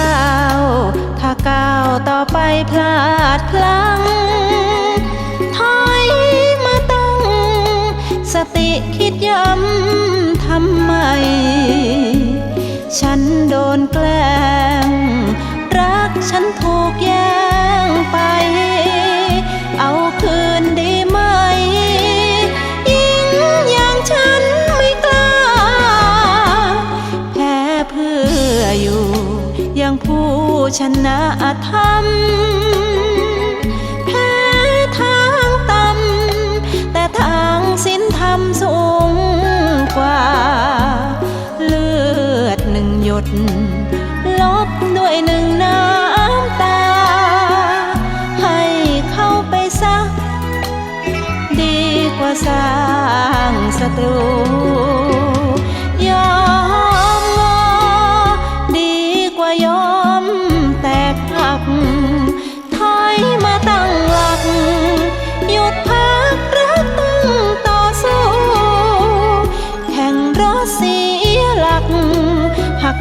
ก้าวถ้าก้าวต่อไปพลาดพลั้งถอยมาตั้ง สติคิดย้ำทำไม ฉันโดนแกล้ง รักฉันถูกแย่ ชนะธรรมแพ้ทางต่ำแต่ทางสินธรรมสูงกว่า เลือดหนึ่งหยด ลบด้วยหนึ่งน้ำตา ให้เข้าไปซักดีกว่าสร้างศัตรู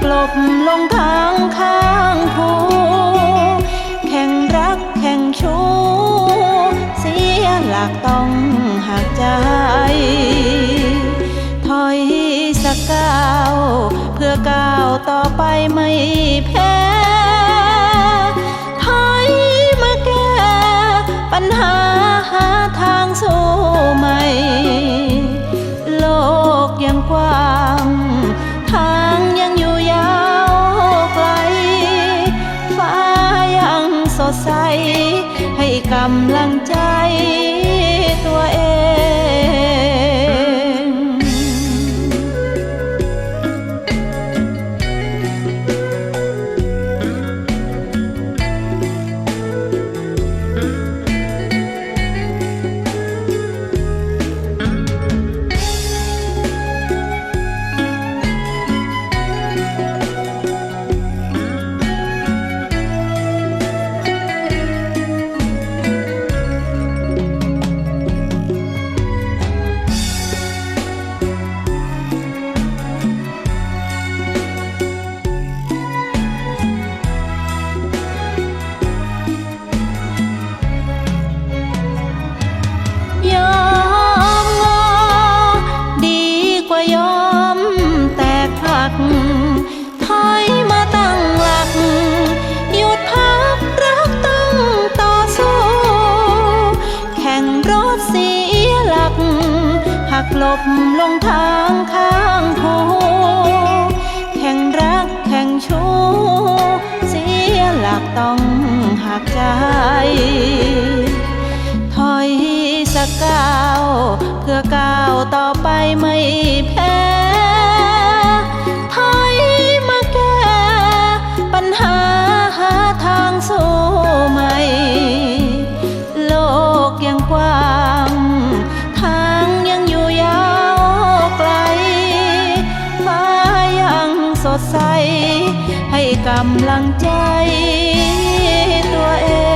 กลบลงทางข้างผู้แข่งรักแข่งชู้เสียหลักต้องหักใจ ถอยสักก้าวเพื่อก้าวต่อไปไม่แพ้ำลังใจ ลบลงทางข้างผู้แข่งรักแข่งชู้เสียหลักต้องหักใจ ถอยสักก้าวเพื่อก้าวต่อไปไม่แพ้ถอยมาแก้ปัญหาหาทางสู้ใหม่ โลกยังกว้าง ใสให้กำลังใจตัวเอง